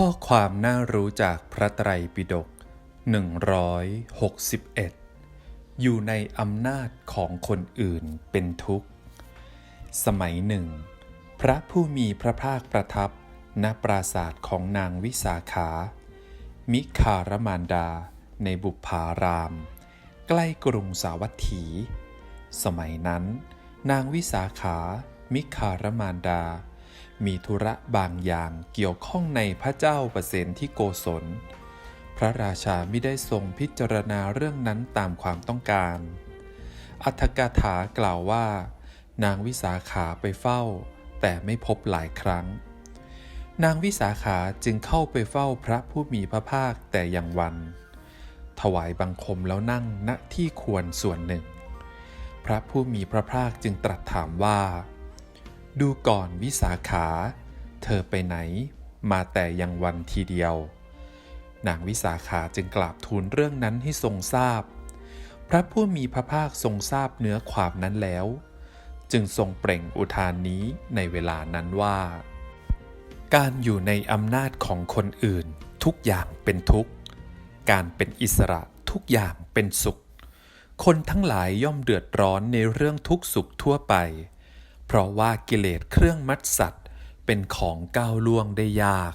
ข้อความน่ารู้จากพระไตรปิฎก161 อยู่ในอำนาจของคนอื่นเป็นทุกข์ สมัยหนึ่ง พระผู้มีพระภาคประทับณปราศาสตร์ของนางวิสาขา มิคารมานดา ในบุพาราม ใกล้กรุงสาวัตถี สมัยนั้น นางวิสาขา มิคารมานดา มีธุระบางอย่างเกี่ยวข้องในพระเจ้าประเสนที่โกศล พระราชาไม่ได้ทรงพิจารณาเรื่องนั้นตามความต้องการ อัธกาถากล่าวว่า นางวิสาขาไปเฝ้า แต่ไม่พบหลายครั้ง นางวิสาขาจึงเข้าไปเฝ้าพระผู้มีพระภาคแต่ยังวัน ถวายบังคมแล้วนั่งณที่ควรส่วนหนึ่ง พระผู้มีพระภาคจึงตรัสถามว่า ดูก่อนวิสาขา เธอไปไหน มาแต่ยังวันทีเดียว นางวิสาขาจึงกราบทูลเรื่องนั้นให้ทรงทราบพระผู้มีพระภาคทรงทราบเนื้อความนั้นแล้ว จึงทรงเปล่งอุทานนี้ในเวลานั้นว่า การอยู่ในอำนาจของคนอื่น ทุกอย่างเป็นทุกข์ การเป็นอิสระทุกอย่างเป็นสุข คนทั้งหลายย่อมเดือดร้อนในเรื่องทุกข์สุขทั่วไป เพราะว่ากิเลสเครื่องมัดสัตว์ เป็นของก้าวล่วงได้ยาก